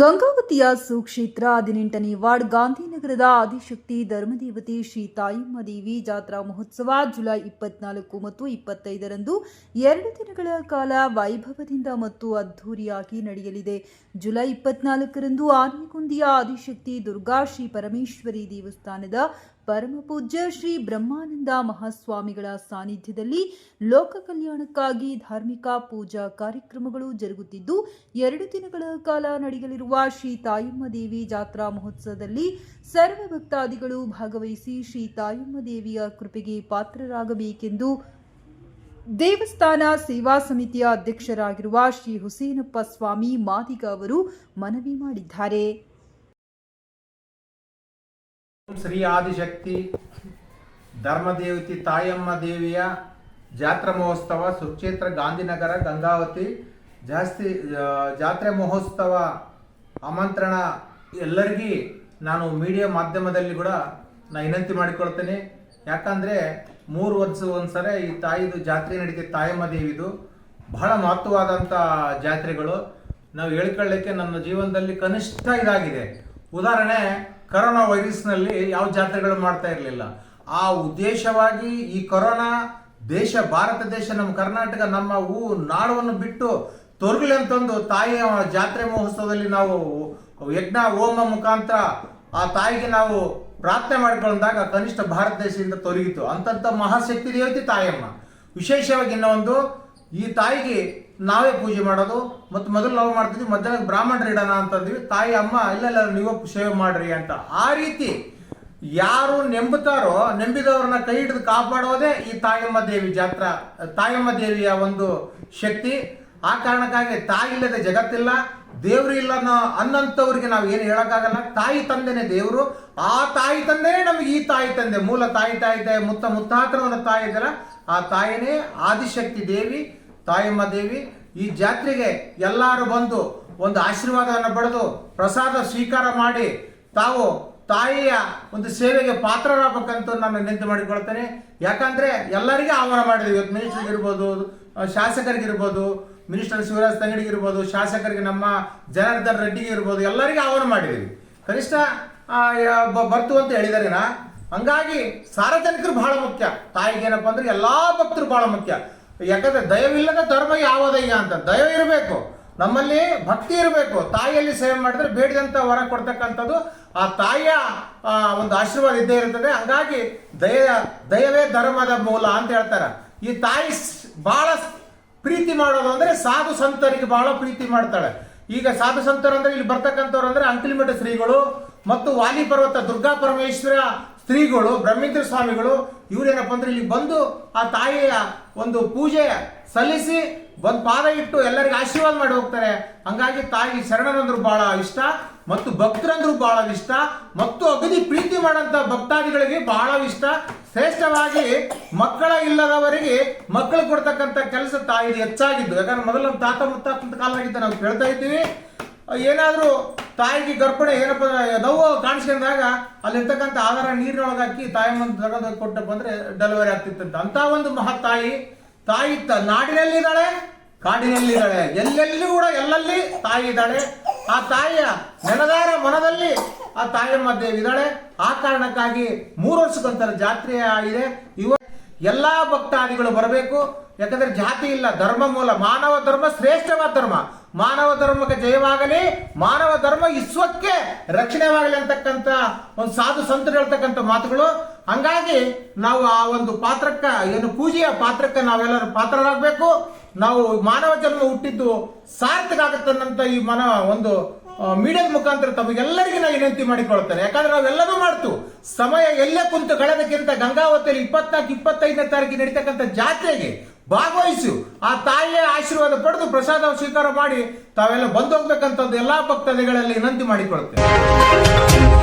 ಗಂಗಾವತಿಯ ಸುಕ್ಷೇತ್ರ ಹದಿನೆಂಟನೇ ವಾರ್ಡ್ ಗಾಂಧಿನಗರದ ಆದಿಶಕ್ತಿ ಧರ್ಮದೇವತೆ ಶ್ರೀ ತಾಯಮ್ಮ ದೇವಿ ಜಾತ್ರಾ ಮಹೋತ್ಸವ ಜುಲೈ ಇಪ್ಪತ್ನಾಲ್ಕು ಮತ್ತು ಇಪ್ಪತ್ತೈದರಂದು ಎರಡು ದಿನಗಳ ಕಾಲ ವೈಭವದಿಂದ ಮತ್ತು ಅದ್ಧೂರಿಯಾಗಿ ನಡೆಯಲಿದೆ. ಜುಲೈ ಇಪ್ಪತ್ನಾಲ್ಕರಂದು ಆನೆಗುಂದಿಯ ಆದಿಶಕ್ತಿ ದುರ್ಗಾ ಶ್ರೀ ಪರಮೇಶ್ವರಿ ದೇವಸ್ಥಾನದ ಪರಮಪೂಜ್ಯ ಶ್ರೀ ಬ್ರಹ್ಮಾನಂದ ಮಹಾಸ್ವಾಮಿಗಳ ಸಾನ್ನಿಧ್ಯದಲ್ಲಿ ಲೋಕ ಕಲ್ಯಾಣಕ್ಕಾಗಿ ಧಾರ್ಮಿಕ ಪೂಜಾ ಕಾರ್ಯಕ್ರಮಗಳು ಜರುಗುತ್ತಿದ್ದು, ಎರಡು ದಿನಗಳ ಕಾಲ ನಡೆಯಲಿರುವ ಶ್ರೀ ತಾಯಮ್ಮ ದೇವಿ ಜಾತ್ರಾ ಮಹೋತ್ಸವದಲ್ಲಿ ಸರ್ವ ಭಕ್ತಾದಿಗಳು ಭಾಗವಹಿಸಿ ಶ್ರೀ ತಾಯಮ್ಮ ದೇವಿಯ ಕೃಪೆಗೆ ಪಾತ್ರರಾಗಬೇಕೆಂದು ದೇವಸ್ಥಾನ ಸೇವಾ ಸಮಿತಿಯ ಅಧ್ಯಕ್ಷರಾಗಿರುವ ಶ್ರೀ ಹುಸೇನಪ್ಪ ಸ್ವಾಮಿ ಮಾದಿಗ ಅವರು ಮನವಿ ಮಾಡಿದ್ದಾರೆ. ಶ್ರೀ ಆದಿಶಕ್ತಿ, ಧರ್ಮದೇವತಿ ತಾಯಮ್ಮ ದೇವಿಯ ಜಾತ್ರಾ ಮಹೋತ್ಸವ, ಸುಕ್ಷೇತ್ರ ಗಾಂಧಿನಗರ, ಗಂಗಾವತಿ, ಜಾಸ್ತಿ ಜಾತ್ರೆ ಮಹೋತ್ಸವ ಆಮಂತ್ರಣ ಎಲ್ಲರಿಗೂ ನಾನು ಮೀಡಿಯಾ ಮಾಧ್ಯಮದಲ್ಲಿ ಕೂಡ ನಾನು ವಿನಂತಿ ಮಾಡಿಕೊಳ್ತೇನೆ. ಯಾಕಂದರೆ ಮೂರು ವರ್ಷ ಒಂದ್ಸರಿ ಈ ತಾಯಿದು ಜಾತ್ರೆ ನಡೀತಿದೆ ತಾಯಮ್ಮ ದೇವಿದು. ಬಹಳ ಮಹತ್ವವಾದಂಥ ಜಾತ್ರೆಗಳು. ನಾವು ಹೇಳ್ಕೊಳ್ಳಿಕ್ಕೆ ನನ್ನ ಜೀವನದಲ್ಲಿ ಕನಿಷ್ಠ ಇದಾಗಿದೆ. ಉದಾಹರಣೆ, ಕರೋನಾ ವೈರಸ್ನಲ್ಲಿ ಯಾವ ಜಾತ್ರೆಗಳು ಮಾಡ್ತಾ ಇರಲಿಲ್ಲ. ಆ ಉದ್ದೇಶವಾಗಿ ಈ ಕೊರೋನಾ ದೇಶ, ಭಾರತ ದೇಶ, ನಮ್ಮ ಕರ್ನಾಟಕ, ನಮ್ಮ ಊ, ನಾಡವನ್ನು ಬಿಟ್ಟು ತೊರಗಲಿ ಅಂತಂದು ತಾಯಿಯ ಜಾತ್ರೆ ಮಹೋತ್ಸವದಲ್ಲಿ ನಾವು ಯಜ್ಞ, ಹೋಮ ಮುಖಾಂತರ ಆ ತಾಯಿಗೆ ನಾವು ಪ್ರಾರ್ಥನೆ ಮಾಡಿಕೊಂಡಾಗ ಕನಿಷ್ಠ ಭಾರತ ದೇಶದಿಂದ ತೊರಗಿತು. ಅಂತಂಥ ಮಹಾಶಕ್ತಿ ದೇವತೆ ತಾಯಮ್ಮ ವಿಶೇಷವಾಗಿ ಇನ್ನೊಂದು ಈ ತಾಯಿಗೆ ನಾವೇ ಪೂಜೆ ಮಾಡೋದು, ಮತ್ತು ಮೊದಲು ನಾವು ಮಾಡ್ತಿದ್ವಿ ಮಧ್ಯಾಹ್ನ ಬ್ರಾಹ್ಮಣರು ಇಡೋಣ ಅಂತಂದ್ವಿ ತಾಯಿ, ಅಮ್ಮ ಇಲ್ಲೆಲ್ಲ ನೀವು ಸೇವೆ ಮಾಡ್ರಿ ಅಂತ. ಆ ರೀತಿ ಯಾರು ನೆಂಬುತ್ತಾರೋ, ನೆಂಬಿದವ್ರನ್ನ ಕೈ ಹಿಡಿದು ಕಾಪಾಡೋದೇ ಈ ತಾಯಮ್ಮ ದೇವಿ ಜಾತ್ರಾ, ತಾಯಮ್ಮ ದೇವಿಯ ಒಂದು ಶಕ್ತಿ. ಆ ಕಾರಣಕ್ಕಾಗಿ ತಾಯಿ ಇಲ್ಲದೆ ಜಗತ್ತಿಲ್ಲ, ದೇವರು ಇಲ್ಲ ಅನ್ನೋ- ಅನ್ನಂಥವ್ರಿಗೆ ನಾವು ಏನು ಹೇಳೋಕ್ಕಾಗಲ್ಲ. ತಾಯಿ ತಂದೆನೇ ದೇವರು. ಆ ತಾಯಿ ತಂದೆನೇ ನಮಗೆ ಈ ತಾಯಿ ತಂದೆ. ಮೂಲ ತಾಯಿ ತಾಯಿ ತಾಯಿ, ಮುತ್ತ ಮುತ್ತಾತನ ತಾಯಿ ಇದರ ಆ ತಾಯಿನೇ ಆದಿಶಕ್ತಿ ದೇವಿ. ತಾಯಮ್ಮ ದೇವಿ ಈ ಜಾತ್ರೆಗೆ ಎಲ್ಲರೂ ಬಂದು ಒಂದು ಆಶೀರ್ವಾದವನ್ನು ಪಡೆದು ಪ್ರಸಾದ ಸ್ವೀಕಾರ ಮಾಡಿ ತಾವು ತಾಯಿಯ ಒಂದು ಸೇವೆಗೆ ಪಾತ್ರರಾಗಬೇಕಂತ ನಾನು ವಿನಂತಿ ಮಾಡಿಕೊಳ್ತೇನೆ ಯಾಕಂದರೆ ಎಲ್ಲರಿಗೂ ಆಹ್ವಾನ ಮಾಡಿದ್ವಿ ಇವತ್ತು ಮಿನಿಸ್ಟರ್ಗಿರ್ಬೋದು ಶಾಸಕರಿಗಿರ್ಬೋದು ಮಿನಿಸ್ಟರ್ ಶಿವರಾಜ್ ತಂಗಡಿಗಿರ್ಬೋದು ಶಾಸಕರಿಗೆ ನಮ್ಮ ಜನಾರ್ದನ್ ರೆಡ್ಡಿಗೆ ಇರ್ಬೋದು, ಎಲ್ಲರಿಗೂ ಆಹ್ವಾನ ಮಾಡಿದ್ದೀವಿ. ಕನಿಷ್ಠ ಬರ್ತು ಅಂತ ಹೇಳಿದ್ದಾರೆ ನಾ? ಹಂಗಾಗಿ ಸಾರ್ವಜನಿಕರು ಬಹಳ ಮುಖ್ಯ. ತಾಯಿಗೆ ಏನಪ್ಪ ಅಂದ್ರೆ ಎಲ್ಲಾ ಭಕ್ತರು ಬಹಳ ಮುಖ್ಯ. ಯಾಕಂದ್ರೆ ದಯವಿಲ್ಲದ ಧರ್ಮ ಯಾವುದಯ್ಯ ಅಂತ. ದಯ ಇರಬೇಕು. ನಮ್ಮಲ್ಲಿ ಭಕ್ತಿ ಇರಬೇಕು. ತಾಯಿಯಲ್ಲಿ ಸೇವೆ ಮಾಡಿದ್ರೆ ಬೇಡಿದಂತ ವರ ಕೊಡ್ತಕ್ಕಂಥದ್ದು ಆ ತಾಯಿಯ ಒಂದು ಆಶೀರ್ವಾದ ಇದ್ದೇ ಇರ್ತದೆ. ಹಂಗಾಗಿ ದಯ, ದಯವೇ ಧರ್ಮದ ಮೂಲ ಅಂತ ಹೇಳ್ತಾರೆ. ಈ ತಾಯಿ ಬಹಳ ಪ್ರೀತಿ ಮಾಡೋದು ಅಂದ್ರೆ ಸಾಧು ಸಂತರಿಗೆ ಬಹಳ ಪ್ರೀತಿ ಮಾಡ್ತಾಳೆ. ಈಗ ಸಾಧು ಸಂತರು ಅಂದ್ರೆ ಇಲ್ಲಿ ಬರ್ತಕ್ಕಂಥವ್ರು ಅಂದ್ರೆ ಅಂಕಲಿಮಠ ಶ್ರೀಗಳು ಮತ್ತು ವಾಲಿ ಪರ್ವತ ದುರ್ಗಾ ಪರಮೇಶ್ವರ ಸ್ತ್ರೀಗಳು ಬ್ರಹ್ಮೇಂದ್ರ ಸ್ವಾಮಿಗಳು ಇವರೇನಪ್ಪ ಅಂದ್ರೆ ಇಲ್ಲಿ ಬಂದು ಆ ತಾಯಿಯ ಒಂದು ಪೂಜೆ ಸಲ್ಲಿಸಿ ಬಂದು ಪಾದ ಇಟ್ಟು ಎಲ್ಲರಿಗೂ ಆಶೀರ್ವಾದ ಮಾಡಿ ಹೋಗ್ತಾರೆ. ಹಂಗಾಗಿ ತಾಯಿ ಶರಣರಂದ್ರು ಬಹಳ ಇಷ್ಟ, ಮತ್ತು ಭಕ್ತರಂದ್ರು ಬಹಳ ಇಷ್ಟ, ಮತ್ತು ಅಗದಿ ಪ್ರೀತಿ ಮಾಡಂತ ಭಕ್ತಾದಿಗಳಿಗೆ ಬಹಳ ಇಷ್ಟ. ಶ್ರೇಷ್ಠವಾಗಿ ಮಕ್ಕಳ ಇಲ್ಲದವರಿಗೆ ಮಕ್ಕಳು ಕೊಡ್ತಕ್ಕಂಥ ಕೆಲಸ ತಾಯಿ ಹೆಚ್ಚಾಗಿದ್ದು. ಯಾಕಂದ್ರೆ ಮೊದಲು ತಾತ ಮುತ್ತಾತಂತ ಕಾಲದಾಗಿದ್ದ ನಾವು ಕೇಳ್ತಾ ಇದ್ದೀವಿ. ಏನಾದರೂ ತಾಯಿಗೆ ಗರ್ಭಣೆ ಏನಪ್ಪ ನೋವು ಕಾಣಿಸ್ಕೊಂಡಾಗ ಅಲ್ಲಿರ್ತಕ್ಕಂಥ ಆಧಾರ ನೀರಿನೊಳಗೆ ಹಾಕಿ ತಾಯಿ ಮುಂದೆ ತಗೊಂಡು ಹೋಗಿ ಕೊಟ್ಟಪ್ಪ ಅಂದ್ರೆ ಡೆಲಿವರಿ ಆಗ್ತಿತ್ತಂತ. ಅಂತ ಒಂದು ಮಹಾ ತಾಯಿ ತಾಯಿ ತ, ನಾಡಿನಲ್ಲಿದ್ದಾಳೆ, ಕಾಡಿನಲ್ಲಿದ್ದಾಳೆ. ಎಲ್ಲೆಲ್ಲಿ ಕೂಡ ಎಲ್ಲಲ್ಲಿ ತಾಯಿ ಇದ್ದಾಳೆ. ಆ ತಾಯಿಯ ನೆನದಾರ ಮನದಲ್ಲಿ ಆ ತಾಯಮ್ಮ ದೇವಿ ಇದ್ದಾಳೆ. ಆ ಕಾರಣಕ್ಕಾಗಿ ಮೂರು ವರ್ಷಕ್ಕೊಂಥರ ಜಾತ್ರೆ ಆಗಿದೆ. ಇವ ಎಲ್ಲಾ ಭಕ್ತಾದಿಗಳು ಬರಬೇಕು. ಯಾಕಂದ್ರೆ ಜಾತಿ ಇಲ್ಲ, ಧರ್ಮ ಮೂಲ, ಮಾನವ ಧರ್ಮ ಶ್ರೇಷ್ಠವಾದ ಧರ್ಮ. ಮಾನವ ಧರ್ಮಕ್ಕೆ ಜಯವಾಗಲಿ, ಮಾನವ ಧರ್ಮ ವಿಶ್ವಕ್ಕೆ ರಕ್ಷಣೆವಾಗಲಿ ಅಂತಕ್ಕಂಥ ಒಂದು ಸಾಧು ಸಂತರು ಹೇಳ್ತಕ್ಕಂಥ ಮಾತುಗಳು. ಹಂಗಾಗಿ ನಾವು ಆ ಒಂದು ಪಾತ್ರಕ್ಕ, ಏನು ಪೂಜೆಯ ಪಾತ್ರಕ್ಕೆ ನಾವೆಲ್ಲರೂ ಪಾತ್ರರಾಗಬೇಕು. ನಾವು ಮಾನವ ಜನ್ಮ ಹುಟ್ಟಿದ್ದು ಸಾರ್ಥಕ ಆಗುತ್ತನ್ನಂತ ಈ ಮನ, ಒಂದು ಮೀಡಿಯಾದ ಮುಖಾಂತರ ತಮಗೆಲ್ಲರಿಗೂ ನಾನು ವಿನಂತಿ ಮಾಡಿಕೊಳ್ತೇನೆ. ಯಾಕಂದ್ರೆ ನಾವೆಲ್ಲದೂ ಮಾಡ್ತು ಸಮಯ ಎಲ್ಲೇ ಕುಂತು ಕಳೆದಕ್ಕಿಂತ ಗಂಗಾವತಿಯಲ್ಲಿ ಇಪ್ಪತ್ನಾಲ್ಕು, ಇಪ್ಪತ್ತೈದನೇ ತಾರೀಕಿಗೆ ನಡೀತಕ್ಕಂಥ ಜಾತ್ರೆಗೆ ಭಾಗವಹಿಸು. ಆ ತಾಯಿಯ ಆಶೀರ್ವಾದ ಪಡೆದು ಪ್ರಸಾದ ಸ್ವೀಕಾರ ಮಾಡಿ ತಾವೆಲ್ಲ ಬಂದು ಹೋಗ್ಬೇಕಂತ ಎಲ್ಲಾ ಭಕ್ತಾದಿಗಳಲ್ಲಿ ವಿನಂತಿ ಮಾಡಿಕೊಳ್ತೇನೆ